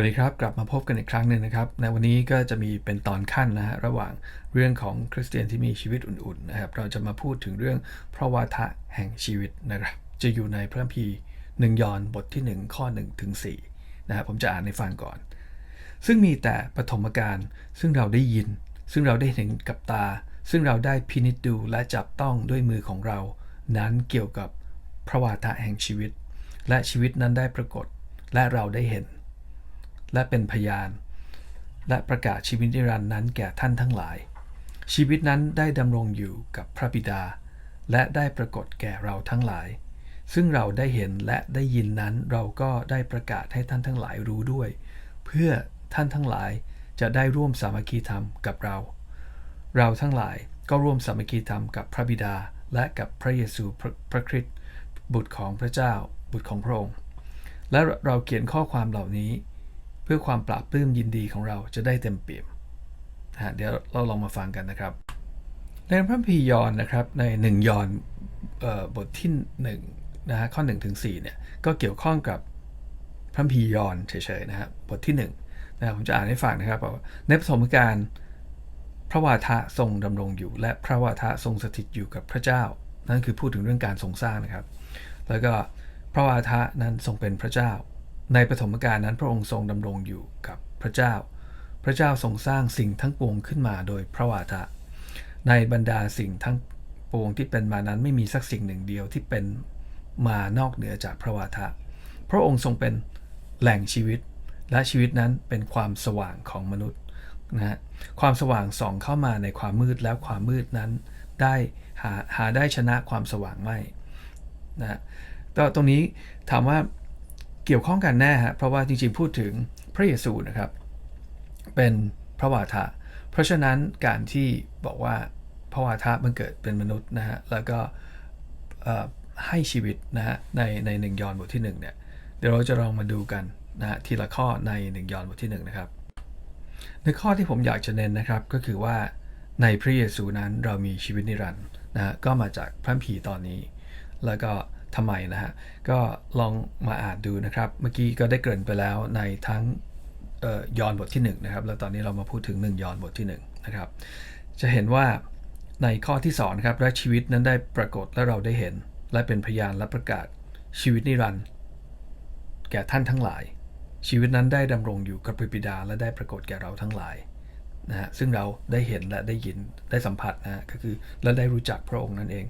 วัสดีครับ กลับมาพบกันอีกครั้งหนึ่งนะครับ ในวันนี้ก็จะมีเป็นตอนขั้นนะฮะระหว่างเรื่องของคริสเตียนที่มีชีวิตอุ่นๆนะครับ เราจะมาพูดถึงเรื่องพระวาทะแห่งชีวิตนะครับ จะอยู่ในพระคัมภีร์หนึ่งยอนบทที่ 1 ข้อ1ถึง4นะครับผมจะอ่านให้ฟังก่อน ซึ่งมีแต่ปฐมกาลซึ่งเราได้ยิน ซึ่งเราได้เห็นกับตา ซึ่งเราได้พินิจดูและจับต้องด้วยมือของเรา นั้นเกี่ยวกับพระวาทะแห่งชีวิต และชีวิตนั้นได้ปรากฏและเราได้เห็น และเป็นพยาน และประกาศชีวิตนิรันดร์นั้นแก่ท่านทั้งหลาย ชีวิตนั้นได้ดำรงอยู่กับพระบิดา และได้ปรากฏแก่เราทั้งหลาย ซึ่งเราได้เห็นและได้ยินนั้นเราก็ได้ประกาศให้ท่านทั้งหลายรู้ด้วย เพื่อท่านทั้งหลายจะได้ร่วมสามัคคีธรรมกับเรา เราทั้งหลายก็ร่วมสามัคคีธรรมกับพระบิดาและกับพระเยซูพระพระคริสต์บุตรของพระเจ้า บุตรของพระองค์ และเราเขียนข้อความเหล่านี้ พื่อความปราบปลื้มยินดีของเราจะได้เต็มเปี่ยมนะฮะเดี๋ยวเราลองมาฟังกันนะครับ ในพระคัมภียอนนะครับในหนึ่งยอนออบทที่1นะฮะข้อ1ถึง4เนี่ยก็เกี่ยวข้องกับพระคัมภียอนเฉยๆนะฮะบทที่1นะผมจะอ่านให้ฟังนะครับว่าในปฐมกาลพระวาทะทรงดำรงอยู่ และพระวาทะทรงสถิตอยู่กับพระเจ้า นั่นคือพูดถึงเรื่องการทรงสร้างนะครับ แล้วก็พระวาทะนั้นทรงเป็นพระเจ้า ในปฐมกาลนั้นพระองค์ทรงดำรงอยู่กับพระเจ้า พระเจ้าทรงสร้างสิ่งทั้งปวงขึ้นมาโดยพระวาทะ ในบรรดาสิ่งทั้งปวงที่เป็นมานั้นไม่มีสักสิ่งหนึ่งเดียวที่เป็นมานอกเหนือจากพระวาทะ พระองค์ทรงเป็นแหล่งชีวิต และชีวิตนั้นเป็นความสว่างของมนุษย์นะฮะ ความสว่างส่องเข้ามาในความมืดแล้วความมืดนั้น ได้หาหาได้ชนะความสว่างไม่นะฮะก็ตรงนี้ถามว่า เกี่ยวข้องกันแน่ฮะเพราะว่าจริงๆพูดถึงพระเยซูนะครับ เป็นพระวาทะ เพราะฉะนั้นการที่บอกว่าพระวาทะมันเกิดเป็นมนุษย์นะฮะแล้วก็ให้ชีวิตนะฮะในในหนึ่งยอห์นบทที่1เนี่ยเดี๋ยวเราจะลองมาดูกันนะฮะทีละข้อในหนึ่งยอห์นบทที่1นะครับในข้อที่ผมอยากจะเน้นนะครับก็คือว่าในพระเยซูนั้นเรามีชีวิตนิรันดร์นะฮะก็มาจากพระคัมภีตอนนี้ แล้วก็ ทำไมนะฮะ ก็ลองมาอ่านดูนะครับ เมื่อกี้ก็ได้เกริ่นไปแล้วในทั้งออยอนบทที่1นะครับ แล้วตอนนี้เรามาพูดถึง 1 ยอนบทที่1นะครับ จะเห็นว่าในข้อที่2นครับและชีวิตนั้นได้ปรากฏและเราได้เห็น และเป็นพยานและประกาศชีวิตนิรันดร์แก่ท่านทั้งหลาย ชีวิตนั้นได้ดำรงอยู่กับพระบิดาและได้ปรากฏแก่เราทั้งหลายนะฮะซึ่งเราได้เห็นและได้ยินได้สัมผัสนะฮะก็คือและได้รู้จักพระองค์นั่นเอง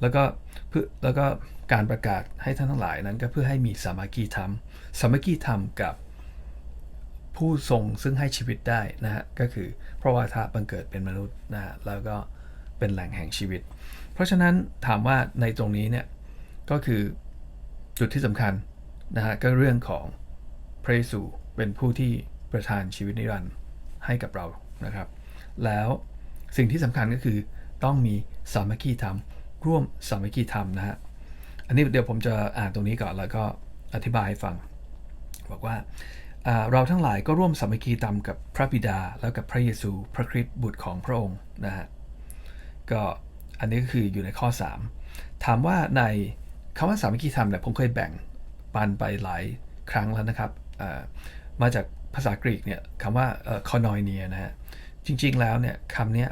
แล้วก็เพื่อแล้วก็การประกาศให้ท่านทั้งหลายนั้นก็เพื่อให้มีสามัคคีธรรม สามัคคีธรรมกับผู้ทรงซึ่งให้ชีวิตได้นะฮะก็คือพระวาทะบังเกิดเป็นมนุษย์นะฮะแล้วก็เป็นแหล่งแห่งชีวิต เพราะฉะนั้นถามว่าในตรงนี้เนี่ยก็คือจุดที่สำคัญนะฮะก็เรื่องของพระเยซูเป็นผู้ที่ประทานชีวิตนิรันดร์ให้กับเรานะครับ แล้วสิ่งที่สำคัญก็คือต้องมีสามัคคีธรรม ร่วมสามัคคีธรรมนะฮะ อันนี้เดี๋ยวผมจะอ่านตรงนี้ก่อนแล้วก็อธิบายให้ฟัง บอกว่าเราทั้งหลายก็ร่วมสามัคคีธรรมกับพระบิดาแล้วกับพระเยซู พระคริสต์บุตรของพระองค์นะฮะ ก็อันนี้ก็คืออยู่ในข้อ 3 ถามว่าในคำว่าสามัคคีธรรมเนี่ยผมเคยแบ่งปันไปหลายครั้งแล้วนะครับ มาจากภาษากรีกเนี่ยคำว่าคอนอยเนียนะฮะ จริงๆแล้วเนี่ยคำนี้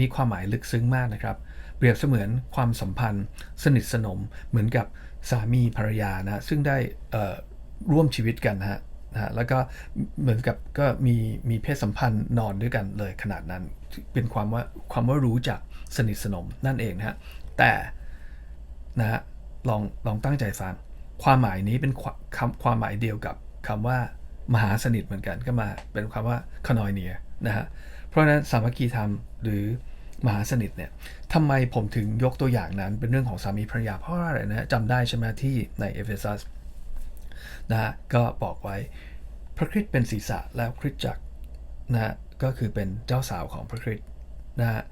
มีความหมายลึกซึ้งมากนะครับ เปรียบเสมือนความสัมพันธ์ สนิทสนมเหมือนกับสามีภรรยานะซึ่งได้ร่วมชีวิตกันนะฮะนะแล้วก็เหมือนกับก็มีมีเพศสัมพันธ์นอนด้วยกันเลยขนาดนั้น เป็นความว่าความว่ารู้จักสนิทสนมนั่นเองนะฮะแต่นะฮะลองลองตั้งใจฟังความหมายนี้เป็นความคำความหมายเดียวกับคำว่ามหาสนิทเหมือนกันก็มาเป็นคำว่าคานอยเนียนะฮะเพราะฉะนั้นสามัคคีธรรมหรือ มหาสนิทเนี่ยทำไมผมถึงยกตัวอย่างนั้นเป็นเรื่องของสามีภรรยาเพราะอะไรนะจำได้ใช่ไหมที่ในเอเฟซัสนะฮะก็บอกไว้พระคริสต์เป็นศีรษะแล้วคริสตจักรนะฮะก็คือเป็นเจ้าสาวของพระคริสต์นะฮะ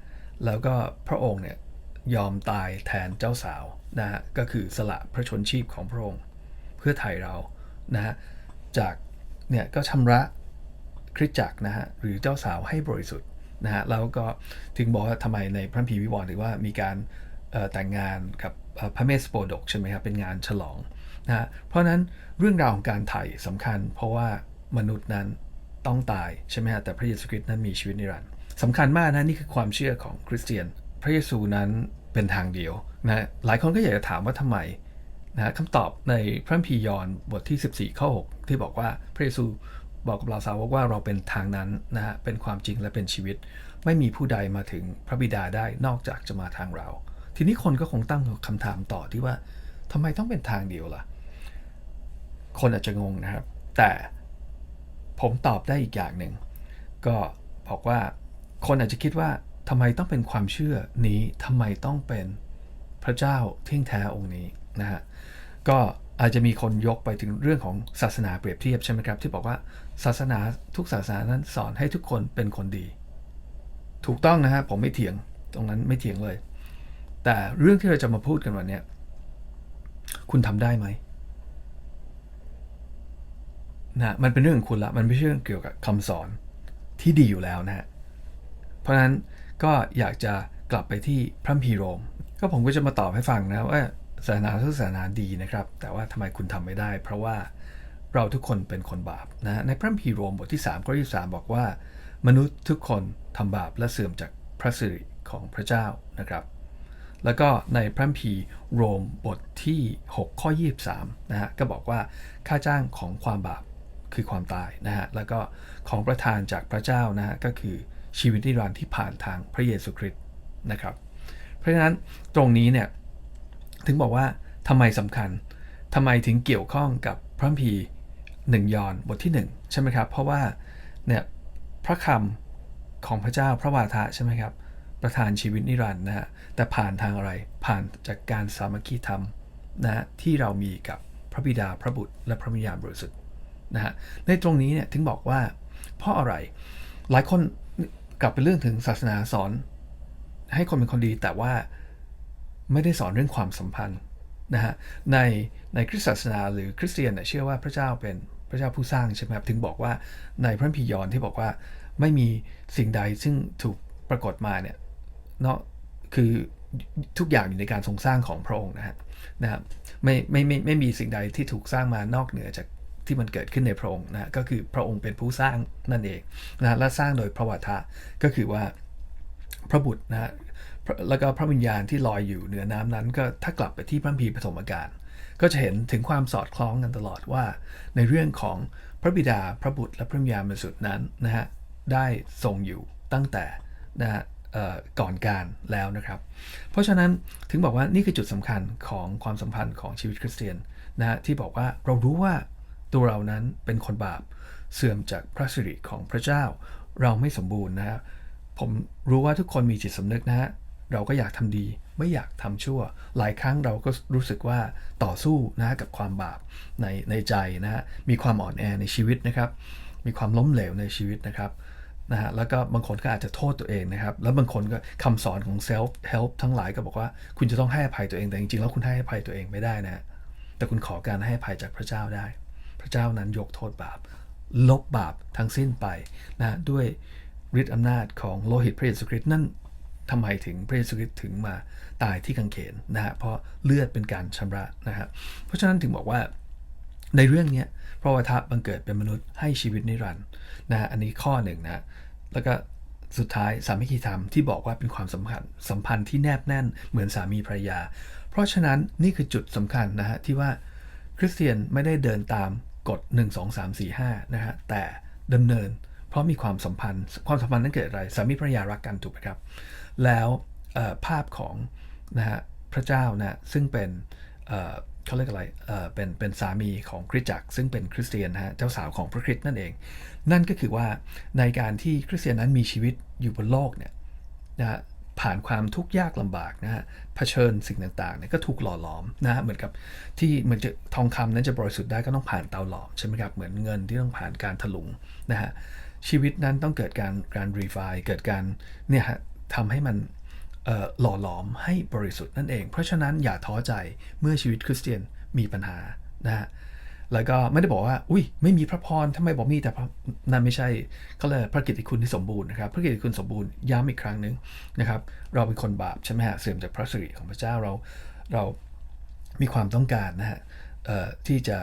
แล้วก็พระองค์เนี่ยยอมตายแทนเจ้าสาวนะฮะก็คือสละพระชนชีพของพระองค์ เพื่อไถ่เรานะฮะจากเนี่ยก็ชำระคริสตจักรนะฮะหรือเจ้าสาวให้บริสุทธิ์ นะฮะแล้วก็ถึงบอกว่าทำไมในพระคัมภีวิวรณ์ถือว่ามีการแต่งงานกับพระเมสโปดกใช่ไหมครับเป็นงานฉลองนะฮะเพราะนั้นเรื่องราวของการไถ่สำคัญ เพราะว่ามนุษย์นั้นต้องตายใช่ไหมฮะแต่พระเยซูคริสต์นั้นมีชีวิตนิรันดร์สำคัญมากนะนี่คือความเชื่อของคริสเตียน พระเยซูนั้นเป็นทางเดียวนะหลายคนก็อยากจะถามว่าทำไมนะคำตอบในพระคัมภียอนบทที่ 14ข้อ6ที่บอกว่าพระเยซู บอกกับเราสาวกว่าเราเป็นทางนั้นนะฮะเป็นความจริงและเป็นชีวิต ไม่มีผู้ใดมาถึงพระบิดาได้นอกจากจะมาทางเรา ทีนี้คนก็คงตั้งคำถามต่อที่ว่าทำไมต้องเป็นทางเดียวล่ะ คนอาจจะงงนะครับ แต่ผมตอบได้อีกอย่างหนึ่งก็บอกว่าคนอาจจะคิดว่าทำไมต้องเป็นความเชื่อนี้ทำไมต้องเป็นพระเจ้าเที่ยงแท้องค์นี้นะฮะก็ อาจจะมีคนยกไปถึงเรื่องของศาสนาเปรียบเทียบใช่ไหมครับ ที่บอกว่าศาสนาทุกศาสนานั้นสอนให้ทุกคนเป็นคนดี ถูกต้องนะฮะผมไม่เถียงตรงนั้นไม่เถียงเลย แต่เรื่องที่เราจะมาพูดกันวันนี้คุณทำได้ไหมนะมันเป็นเรื่องของคุณละมันไม่ใช่เรื่องเกี่ยวกับคำสอนที่ดีอยู่แล้วนะฮะเพราะฉะนั้นก็อยากจะกลับไปที่พระคัมภีโรม ก็ผมก็จะมาตอบให้ฟังนะว่า ศาสนาทุกศาสนาดีนะครับ แต่ว่าทำไมคุณทำไม่ได้ เพราะว่าเราทุกคนเป็นคนบาปนะในพระคัมภีโรมบทที่3ข้อที่3บอกว่า มนุษย์ทุกคนทำบาปและเสื่อมจากพระสิริของพระเจ้านะครับ แล้วก็ในพระคัมภีโรมบทที่ 6 ข้อ 23นะฮะก็บอกว่าค่าจ้างของความบาปคือความตายนะฮะแล้วก็ของประทานจากพระเจ้านะฮะก็คือชีวิตนิรันดร์ที่ผ่านทางพระเยซูคริสต์นะครับ เพราะฉะนั้นตรงนี้เนี่ย ถึงบอกว่าทำไมสำคัญทำไมถึงเกี่ยวข้องกับพระคัมภีหนึ่งยอนบทที่ 1 ใช่ไหมครับ เพราะว่าเนี่ยพระคำของพระเจ้าพระวาทะใช่ไหมครับ ประทานชีวิตนิรันดร์นะฮะแต่ผ่านทางอะไรผ่านจากการสามัคคีธรรมนะฮะที่เรามีกับพระบิดาพระบุตร และพระวิญญาณบริสุทธิ์นะฮะในตรงนี้เนี่ยถึงบอกว่า เพราะอะไรหลายคนกลับไปเรื่องถึงศาสนาสอน ให้คนเป็นคนดีแต่ว่า ไม่ได้สอนเรื่องความสัมพันธ์นะฮะในในคริสตศาสนาหรือคริสเตียนเนี่ยเชื่อว่าพระเจ้าเป็นพระเจ้าผู้สร้างใช่ไหมครับถึงบอกว่าในพระพิยอนที่บอกว่าไม่มีสิ่งใดซึ่งถูกปรากฏมาเนี่ยเนาะคือทุกอย่างอยู่ในการทรงสร้างของพระองค์นะฮะนะครับไม่ไม่ไม่ไม่มีสิ่งใดที่ถูกสร้างมานอกเหนือจากที่มันเกิดขึ้นในพระองค์นะก็คือพระองค์เป็นผู้สร้างนั่นเองนะและสร้างโดยพระวาทะก็คือว่าพระบุตรนะฮะ แล้วก็พระวิญญาณที่ลอยอยู่เหนือน้ำนั้น ก็ถ้ากลับไปที่พระพีปฐมกาลก็จะเห็นถึงความสอดคล้องกันตลอดว่า ในเรื่องของพระบิดาพระบุตรและพระวิญญาณบริสุทธิ์นั้นนะฮะได้ทรงอยู่ตั้งแต่นะฮะก่อนการแล้วนะครับ เพราะฉะนั้นถึงบอกว่านี่คือจุดสำคัญของความสัมพันธ์ของชีวิตคริสเตียนนะฮะที่บอกว่าเรารู้ว่าตัวเรานั้นเป็นคนบาปเสื่อมจากพระสิริของพระเจ้า เราไม่สมบูรณ์นะฮะผมรู้ว่าทุกคนมีจิตสำนึกนะฮะ เราก็อยากทำดี ไม่อยากทำชั่ว หลายครั้งเราก็รู้สึกว่าต่อสู้นะกับความบาปในในใจนะฮะมีความอ่อนแอในชีวิตนะครับ มีความล้มเหลวในชีวิตนะครับนะฮะแล้วก็บางคนก็อาจจะโทษตัวเองนะครับ แล้วบางคนก็คำสอนของ self help ทั้งหลายก็บอกว่าคุณจะต้องให้อภัยตัวเองแต่จริงๆแล้วคุณให้อภัยตัวเองไม่ได้นะแต่คุณขอการให้อภัยจากพระเจ้าได้ พระเจ้านั้นยกโทษบาป ลบบาปทั้งสิ้นไปนะด้วยฤทธิอำนาจของโลหิตพระเยซูคริสต์นั่น ทำไมถึงพระเยซูคริสต์ถึงมาตายที่กังเขนนะฮะเพราะเลือดเป็นการชำระนะฮะเพราะฉะนั้นถึงบอกว่าในเรื่องนี้พระวทะบังเกิดเป็นมนุษย์ให้ชีวิตนิรันดร์นะฮะอันนี้ข้อหนึ่งนะแล้วก็สุดท้ายสามีคีธรรมที่บอกว่าเป็นความสัมพันธ์สัมพันธ์ที่แนบแน่นเหมือนสามีภรรยา เพราะฉะนั้นนี่คือจุดสำคัญนะฮะที่ว่าคริสเตียนไม่ได้เดินตามกฎ 1 2 3 4 5 นะฮะแต่ดำเนิน เพราะมีความสัมพันธ์ ความสัมพันธ์นั้นเกิดอะไร สามีภรรยารักกันถูกไหมครับ แล้วภาพของนะฮะพระเจ้านะซึ่งเป็นเขาเรียกอะไรเป็นเป็นสามีของคริสตจักร ซึ่งเป็นคริสเตียนนะฮะเจ้าสาวของพระคริสต์นั่นเอง นั่นก็คือว่าในการที่คริสเตียนนั้นมีชีวิตอยู่บนโลกเนี่ยนะฮะผ่านความทุกข์ยากลำบากนะฮะเผชิญสิ่งต่างๆเนี่ยก็ถูกหล่อหลอมนะฮะเหมือนกับที่เหมือนจะทองคำนั้นจะบริสุทธิ์ได้ก็ต้องผ่านเตาหลอมใช่ไหมครับเหมือนเงินที่ต้องผ่านการถลุงนะฮะชีวิตนั้นต้องเกิดการการรีไฟเกิดการเนี่ยฮะ ทำให้มันหล่อหลอมให้บริสุทธิ์นั่นเอง เพราะฉะนั้นอย่าท้อใจเมื่อชีวิตคริสเตียนมีปัญหานะฮะแล้วก็ไม่ได้บอกว่า อุ้ยไม่มีพระพรทำไมบอกมีแต่นั่นไม่ใช่เขาเรียพระกิตติคุณที่สมบูรณ์นะครับ พระกิตติคุณสมบูรณ์ย้ำอีกครั้งหนึ่งนะครับ เราเป็นคนบาปใช่ไหมฮะเสื่อมจากพระสิริของพระเจ้าเราเรามีความต้องการนะฮะที่จะ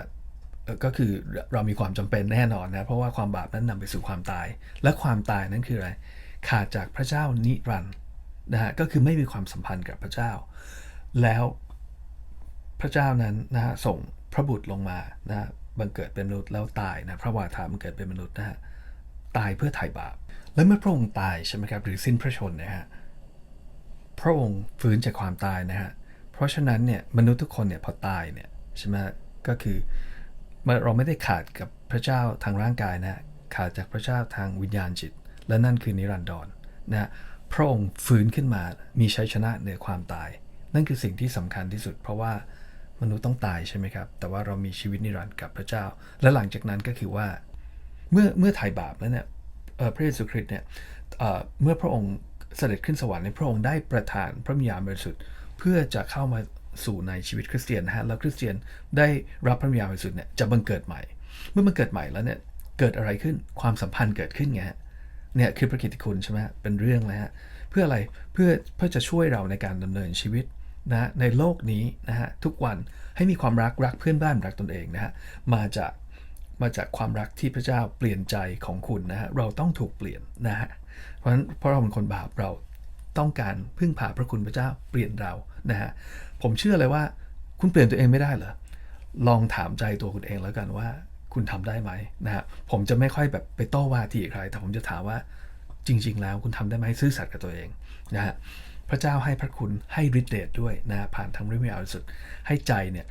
ก็คือเรามีความจำเป็นแน่นอนนะเพราะว่าความบาปนั้นนำไปสู่ความตาย และความตายนั้นคืออะไร ขาดจากพระเจ้านิรันด์นะฮะก็คือไม่มีความสัมพันธ์กับพระเจ้า แล้วพระเจ้านั้นนะฮะส่งพระบุตรลงมานะฮะบังเกิดเป็นมนุษย์แล้วตายนะพระวาทาบังเกิดเป็นมนุษย์นะฮะตายเพื่อไถ่บาป และเมื่อพระองค์ตายใช่ไหมครับหรือสิ้นพระชนนะฮะพระองค์ฟื้นจากความตายนะฮะเพราะฉะนั้นเนี่ยมนุษย์ทุกคนเนี่ยพอตายเนี่ยใช่ไหมก็คือเราไม่ได้ขาดกับพระเจ้าทางร่างกายนะขาดจากพระเจ้าทางวิญญาณจิต และนั่นคือนิรันดรนะฮะพระองค์ฟื้นขึ้นมามีชัยชนะเหนือความตาย นั่นคือสิ่งที่สำคัญที่สุด เพราะว่ามนุษย์ต้องตายใช่ไหมครับ แต่ว่าเรามีชีวิตนิรันดร์กับพระเจ้า และหลังจากนั้นก็คือว่า เมื่อเมื่อไถ่บาปแล้วเนี่ยเอ่อพระเยซูคริสต์เนี่ยเอ่อเมื่อพระองค์เสด็จขึ้นสวรรค์ในพระองค์ได้ประทานพระวิญญาณบริสุทธิ์เพื่อจะเข้ามาสู่ในชีวิตคริสเตียนนะฮะแล้วคริสเตียนได้รับพระวิญญาณบริสุทธิ์เนี่ยจะบังเกิดใหม่ เมื่อมันเกิดใหม่แล้วเนี่ยเกิดอะไรขึ้นความสัมพันธ์เกิดขึ้นไงฮะ เนี่ยคือพระกิตติคุณใช่ไหมเป็นเรื่องเลยฮะเพื่ออะไรเพื่อเพื่อจะช่วยเราในการดำเนินชีวิตนะฮะในโลกนี้นะฮะทุกวันให้มีความรักรักเพื่อนบ้านรักตนเองนะฮะมาจากมาจากความรักที่พระเจ้าเปลี่ยนใจของคุณนะฮะเราต้องถูกเปลี่ยนนะฮะเพราะฉะนั้นเพราะเราเป็นคนบาปเราต้องการพึ่งพาพระคุณพระเจ้าเปลี่ยนเรานะฮะผมเชื่อเลยว่าคุณเปลี่ยนตัวเองไม่ได้เหรอลองถามใจตัวคุณเองแล้วกันว่า คุณทำได้ไหมนะฮะผมจะไม่ค่อยแบบไปโต้วาทีใคร แต่ผมจะถามว่าจริง ๆ แล้วคุณทำได้ไหมซื่อสัตย์กับตัวเองนะฮะพระเจ้าให้พระคุณให้ฤทธิ์เดชด้วยนะผ่านทางเระวิญญาณบริสุทธิ์ให้ใจเนี่ย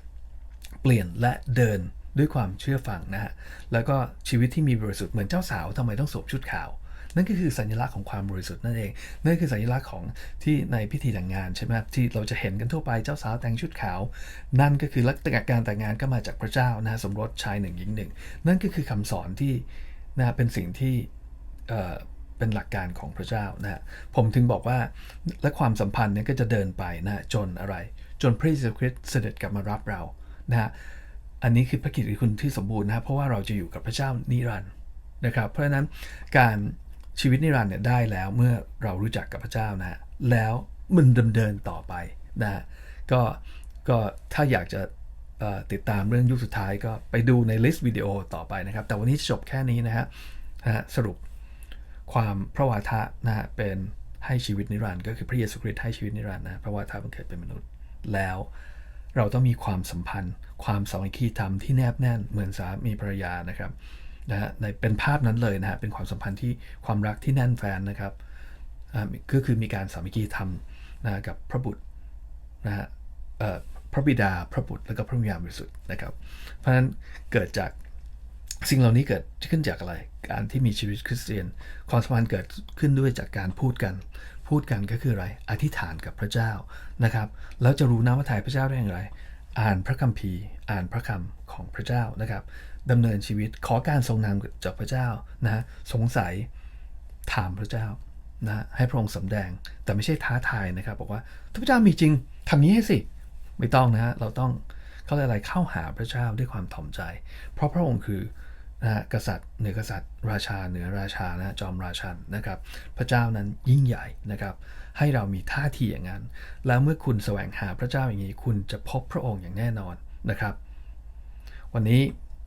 เปลี่ยนและเดินด้วยความเชื่อฟังนะฮะแล้วก็ชีวิตที่มีบริสุทธิ์เหมือนเจ้าสาวทำไมต้องสวมชุดขาว นั่นก็คือสัญลักษณ์ของความบริสุทธิ์นั่นเอง นั่นคือสัญลักษณ์ของที่ในพิธีแต่งงานใช่ไหมครับที่เราจะเห็นกันทั่วไปเจ้าสาวแต่งชุดขาว นั่นก็คือลักษณะการแต่งงานก็มาจากพระเจ้านะฮะสมรสชายหนึ่งหญิงหนึ่งนั่นก็คือคำสอนที่นะฮะเป็นสิ่งที่เอ่อเป็นหลักการของพระเจ้านะฮะผมถึงบอกว่าและความสัมพันธ์เนี้ก็จะเดินไปนะฮะจนอะไร จนพระเยซูคริสต์เสด็จกลับมารับเรานะฮะอันนี้คือพระกิตติคุณที่สมบูรณ์นะเพราะว่าเราจะอยู่กับพระเจ้านิรันดร์นะครับ เพราะฉะนั้นการ ชีวิตนิรันดร์เนี่ยได้แล้วเมื่อเรารู้จักกับพระเจ้านะฮะแล้วมันดำเนินต่อไปนะฮะก็ก็ถ้าอยากจะติดตามเรื่องยุคสุดท้ายก็ไปดูในลิสต์วิดีโอต่อไปนะครับ แต่วันนี้จบแค่นี้นะฮะนะฮะสรุปความพระวาทะนะฮะเป็นให้ชีวิตนิรันดร์ก็คือพระเยซูคริสต์ให้ชีวิตนิรันดร์นะพระวาทะบังเกิดเป็นมนุษย์แล้วเราต้องมีความสัมพันธ์ ความสามัคคีธรรมที่แนบแน่นเหมือนสามีภรรยานะครับ นะฮะในเป็นภาพนั้นเลยนะฮะเป็นความสัมพันธ์ที่ความรักที่แน่นแฟนนะครับก็คือมีการสามัคคีธรรมนะกับพระบุตรนะฮะพระบิดาพระบุตรแล้วก็พระวิญญาณบริสุทธิ์นะครับ เพราะฉะนั้นเกิดจากสิ่งเหล่านี้เกิดขึ้นจากอะไร การที่มีชีวิตคริสเตียน ความสัมพันธ์เกิดขึ้นด้วยจากการพูดกัน พูดกันก็คืออะไร อธิษฐานกับพระเจ้านะครับ แล้วจะรู้น้ำพระทัยพระเจ้าได้อย่างไร อ่านพระคัมภีร์ อ่านพระคำของพระเจ้านะครับดำเนินชีวิตขอการทรงนำจากพระเจ้านะฮะสงสัยถามพระเจ้านะให้พระองค์สำแดงแต่ไม่ใช่ท้าทายนะครับ บอกว่าถ้าพระเจ้ามีจริงทำนี้ให้สิ ไม่ต้องนะฮะเราต้องเขาอะไรเข้าหาพระเจ้าด้วยความถ่อมใจ เพราะพระองค์คือ นะฮะกษัตริย์เหนือกษัตริย์ ราชาเหนือราชานะจอมราชันนะครับ พระเจ้านั้นยิ่งใหญ่นะครับ ให้เรามีท่าทีอย่างนั้น แล้วเมื่อคุณแสวงหาพระเจ้าอย่างนี้ คุณจะพบพระองค์อย่างแน่นอนนะครับ วันนี้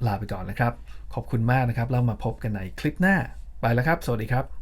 ลาไปก่อนนะครับ ขอบคุณมากนะครับ เรามาพบกันในคลิปหน้าไปแล้วครับ สวัสดีครับ